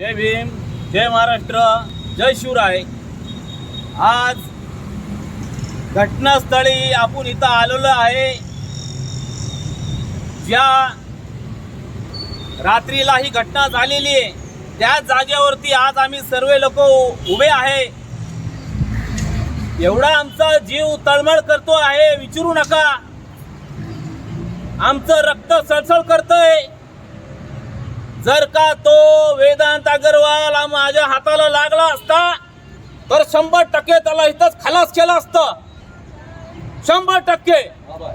जय भीम जय महाराष्ट्र जय शिवराय. आज घटनास्थळी आपण इथं आलेलो आहे. ज्या रात्रीला ही घटना झालेली आहे त्या जागेवरती आज आम्ही सर्व लोक उभे आहे. एवढा आमचा जीव तळमळ करतो आहे विचारू नका. आमचं रक्त सळसळ करतंय. जर का तो वेदांत अगरवाल माझ्या हाताला लागला असता तर शंभर टक्के त्याला इथंच खलास केलं असतं. शंभर टक्के.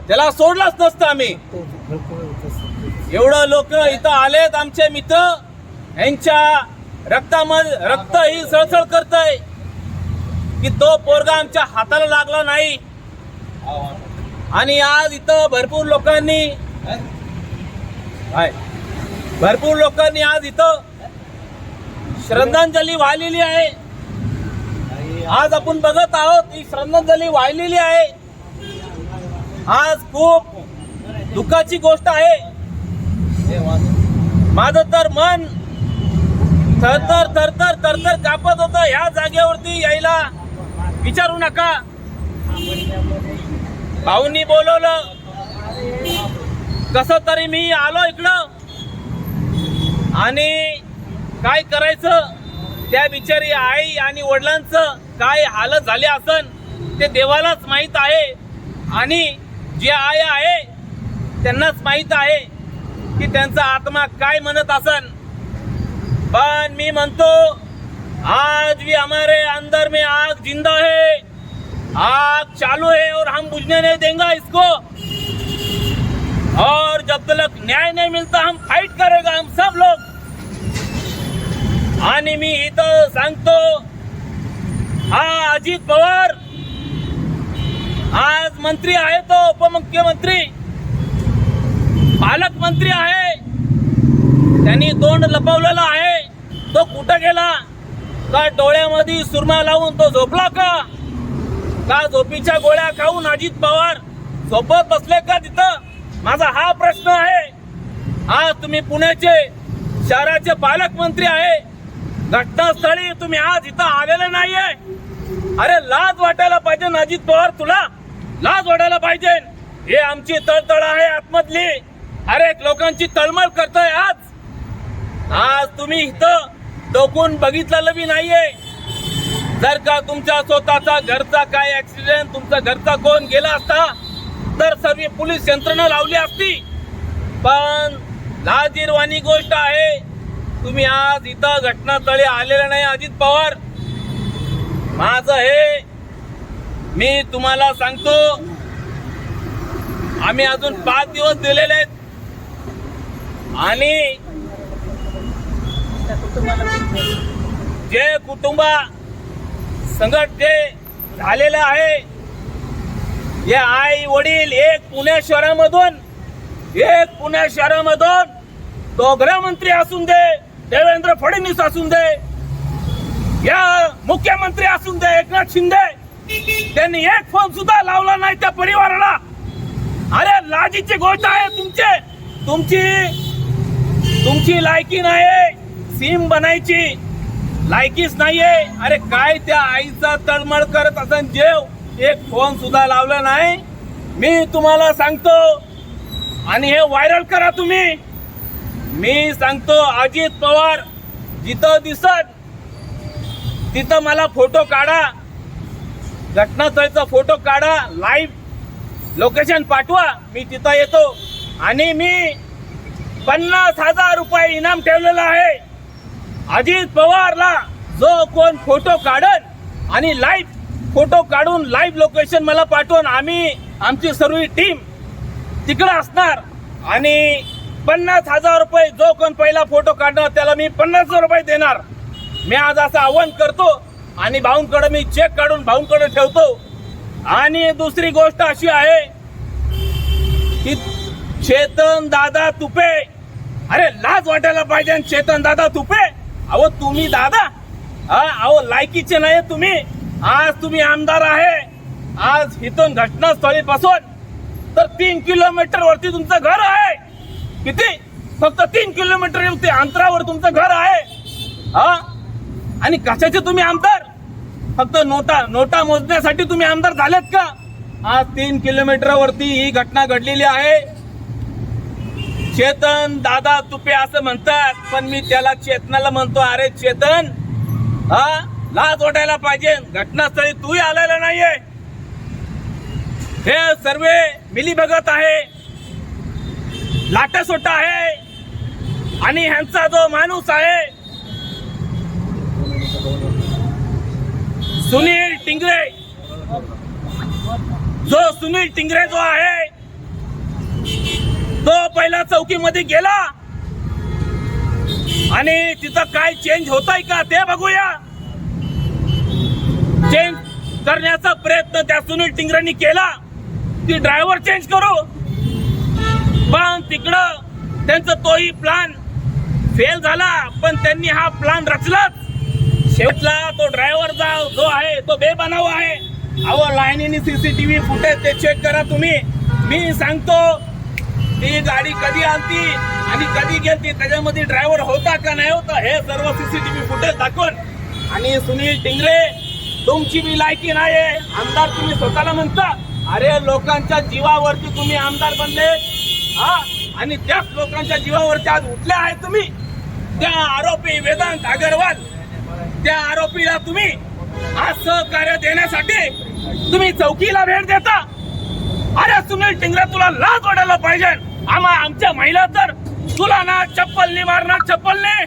त्याला सोडलंच नसतं आम्ही. एवढं लोक इथं आलेत आमचे मित्र. यांच्या रक्तामध्ये रक्त ही सळसळ करतय. की तो पोरगा आमच्या हाताला लागला नाही. आणि आज इथं भरपूर लोकांनी काय भरपूर लोकांनी आज इथं श्रद्धांजली वाहिलेली आहे. आज आपण बघत आहोत ही श्रद्धांजली वाहिलेली आहे. आज खूप दुःखाची गोष्ट आहे. माझं तर मन थरथर थरथर थरथर कापत होतं. ह्या जागेवरती यायला विचारू नका. भाऊंनी बोलवलं. कसं तरी मी आलो इकडं. आणि काय करायचं? त्या बिचारी आई आणि वडिलांचं काय हालत झाले असन ते देवालाच माहीत आहे. आणि जे आई आहे त्यांनाच माहीत आहे की त्यांचा आत्मा काय म्हणत असन. पण मी म्हणतो आज भी हमारे अंदर में आग जिंदा है. आग चालू है और हम बुझने नहीं देंगे इसको. और जब तक न्याय नहीं मिलता हम फाइट करेगा हम सब लोग. आणि मी इथं सांगतो हा अजित पवार आज मंत्री आहे तो उपमुख्यमंत्री. पालकमंत्री आहे. त्यांनी तोंड लपवलेलं आहे. तो कुठं गेला? का डोळ्यामध्ये सुरमा लावून तो झोपला का? का झोपीच्या गोळ्या खाऊन अजित पवार झोपत बसले का तिथं? माझा हा प्रश्न आहे. आज तुम्ही पुण्याचे शहराचे पालकमंत्री आहे. घटनास्थळी तुम्ही आज इथं आलेले नाहीये. अरे लाज वाटायला पाहिजे अजित पवार तुला. लाज वाटायला पाहिजे. हे आमची तळतळ आहे आतमधली. अरे लोकांची तळमळ करतोय आज. आज तुम्ही इथं डोकून बघितलेलं बी नाहीये. जर का तुमच्या स्वतःचा घरचा काय ऍक्सिडेंट तुमचा घरचा कोण गेला असता तर सर्व पोलीस यंत्रणा लावली असती. पण लाजीरवाणी गोष्ट आहे. तुम्ही आज इथं घटनास्थळी आलेले नाही अजित पवार. माझं हे मी तुम्हाला सांगतो आम्ही अजून पाच दिवस दिलेले आहेत. आणि जे कुटुंबा संकट जे झालेलं आहे हे आई वडील एक पुणे शहरामधून एक पुणे शहरामधून तो मंत्री असून दे देवेंद्र फडणवीस असून दे या मुख्यमंत्री असून दे एकनाथ शिंदे त्यांनी एक फोन सुद्धा लावला नाही त्या परिवाराला. अरे लाजीची गोष्ट आहे तुमचे तुमची तुमची लायकी नाही सीम बनायची लायकीच नाहीये. अरे काय त्या आईचा तळमळ करत असन जेव एक फोन सुद्धा लावला नाही. मी तुम्हाला सांगतो आणि हे व्हायरल करा तुम्ही. मी सांगतो अजित पवार जिथं दिसत तिथं मला फोटो काढा. घटनास्थळीचा फोटो काढा लाईव्ह लोकेशन पाठवा. मी तिथं येतो. आणि मी पन्नास हजार रुपये इनाम ठेवलेलं आहे. अजित पवारला जो कोण फोटो काढन आणि लाईव्ह फोटो काढून लाईव्ह लोकेशन मला पाठवून आम्ही आमची सर्व टीम तिकडं असणार. आणि पन्नास हजार रुपये जो कोण पहिला फोटो काढणार त्याला मी पन्नास हजार रुपये देणार. मी आज असं आव्हान करतो आणि भाऊंकडे मी चेक काढून भाऊंकडे ठेवतो. आणि दुसरी गोष्ट अशी आहे की चेतन दादा तुपे. अरे लाज वाटायला पाहिजे चेतन दादा तुपे. अहो तुम्ही दादा. हा अहो लायकीचे नाही तुम्ही. आज तुम्ही आमदार आहे. आज इथून घटनास्थळी पासून तर तीन किलोमीटर वरती तुमचं घर आहे. किती? फक्त तीन किलोमीटर वरती अंतरावर तुमचं घर आहे. हा? आणि कशाचे तुम्ही आमदार? फक्त नोटा नोटा मोजण्यासाठी तुम्ही आमदार झालेत का? आज तीन किलोमीटरवरती ही घटना घडलेली आहे. चेतन दादा तुपे असं म्हणतात पण मी त्याला चेतनाला म्हणतो अरे चेतन हा लाज वाटायला पाहिजे. घटनास्थळी तूही आलेला नाहीये. हे सर्व मिली बघत आहे. लाटासोटा आहे. आणि ह्यांचा जो माणूस आहे सुनील टिंगरे. जो सुनील टिंगरे जो आहे तो पहिला चौकीमध्ये गेला. आणि तिथं काय चेंज होत आहे का ते बघूया. चेंज करण्याचा प्रयत्न त्या सुनील टिंगरेंनी केला. ती ड्रायव्हर चेंज करू. पण तिकडं. त्यांचा तोही प्लान फेल झाला पण त्यांनी हा प्लान रचलाच. शेवटला तो ड्रायव्हरचा जो आहे तो बेबनाव आहे. अहो लाईनीने सीसीटीव्ही फुटेज ते चेक करा तुम्ही. मी सांगतो ती गाडी कधी आणती आणि कधी गेलती त्याच्यामध्ये ड्रायव्हर होता का नाही होता हे सर्व सीसीटीव्ही फुटेज दाखवून आणि सुनील टिंगरे तुमची बी लायकी नाही आमदार तुम्ही स्वतःला म्हणता अरे लोकांच्या जीवावरती तुम्ही आमदार बनले. हा? आणि त्याच लोकांच्या जीवावरती आज उठल्या आहे तुम्ही. त्या आरोपी वेदांत अगरवाल त्या आरोपीला तुम्ही आज सहकार्य देण्यासाठी तुम्ही चौकीला भेट देता. अरे सुनील टिंगरे तुला लाच वाटायला पाहिजे. आम्हा आमच्या महिला तर तुला ना चप्पलनी मारणार चप्पलने.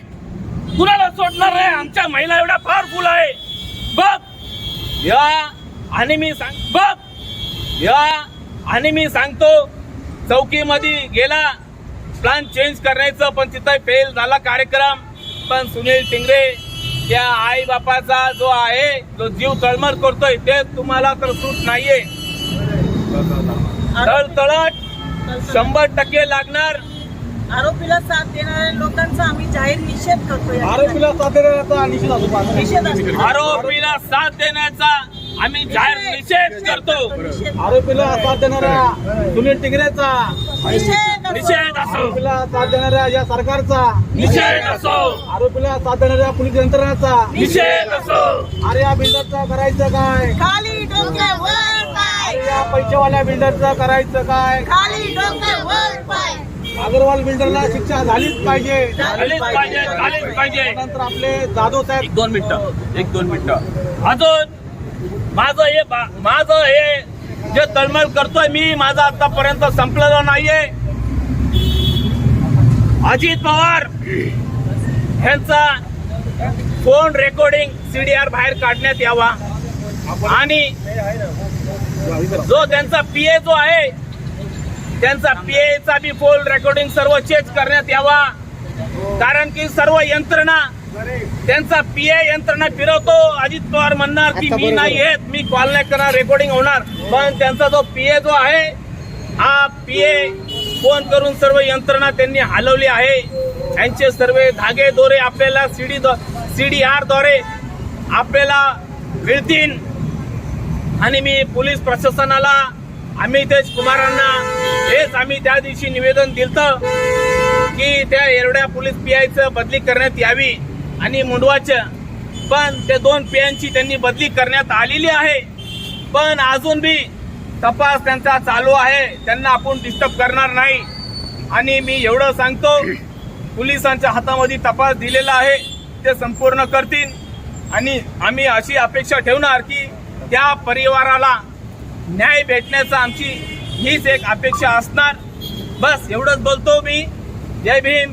कुणाला सोडणार नाही? आमच्या महिला एवढ्या पॉवरफुल आहे. बघ. या आणि मी सांग बघ. या आणि मी सांगतो चौकीमध्ये गेला. प्लान चेंज करायचं पण तिथं फेल झाला कार्यक्रम. पण सुनील टिंगरे त्या आई बापाचा जो आहे जो जीव तळमळ करतोय ते तुम्हाला तर सूट नाहीये. तळतळट शंभर टक्के लागणार. आरोपीला साथ देणाऱ्या लोकांचा आम्ही जाहीर निषेध करतोय. आरोपीला असू पाहतो. निषेध असतो. आरोपीला साथ देण्याचा आम्ही जाहीर निषेध करतो. आरोपीला साथ देणाऱ्या सुनील टिंगरेचा. निषेध असो. आरोपीला साथ देणाऱ्या या सरकारचा. निषेध असो. आरोपीला साथ देणाऱ्या पोलीस यंत्रणाचा. निषेध असो. अरे या बिल्डरचा करायचं काय? खाली डोके वर पाय. अरे या पैसेवाल्या बिल्डरचं करायचं काय? खाली डोके वर पाय. अग्रवाल बिल्डरला शिक्षा झालीच पाहिजे. झालीच पाहिजे झालीच पाहिजे. त्यानंतर आपले जाधव साहेब. एक दोन मिनिटं एक दोन मिनिटं. अजून माझं हे बा- माझं हे जे तळमळ करतोय मी माझं आतापर्यंत संपलेलं नाहीये. अजित पवार यांचा फोन रेकॉर्डिंग सीडीआर बाहेर काढण्यात यावा. आणि जो त्यांचा पीए जो आहे त्यांचा पीएचा बी फोन रेकॉर्डिंग सर्व चेक करण्यात यावा. कारण की सर्व यंत्रणा त्यांचा पीए यंत्रणा फिरवतो. अजित पवार म्हणणार की मी नाही येत मी कॉल नाही करणार रेकॉर्डिंग होणार. पण त्यांचा जो पीए जो आहे हा पीए फोन करून सर्व यंत्रणा त्यांनी हलवली आहे. यांचे सर्व धागे दोरे आपल्याला सीडी सीडी आरद्वारे आपल्याला मिळतील. आणि मी पोलीस प्रशासनाला तेज कुमारांना हेच आम्ही त्या दिवशी निवेदन दिलं की त्या एरड्या पोलीस पीआयचं बदली करण्यात यावी. आणि मुंडवाच्या पण ते दोन पीआयची त्यांनी बदली करण्यात आलेली आहे. पण अजून बी तपास त्यांचा चालू आहे. त्यांना आपण डिस्टर्ब करणार नाही. आणि मी एवढं सांगतो पोलिसांच्या हातामध्ये तपास दिलेला आहे. ते संपूर्ण करतील. आणि आम्ही अशी अपेक्षा ठेवणार की त्या परिवाराला न्याय भेटण्याचा आमची हीच एक अपेक्षा असणार. बस एवढंच बोलतो मी. जय भीम.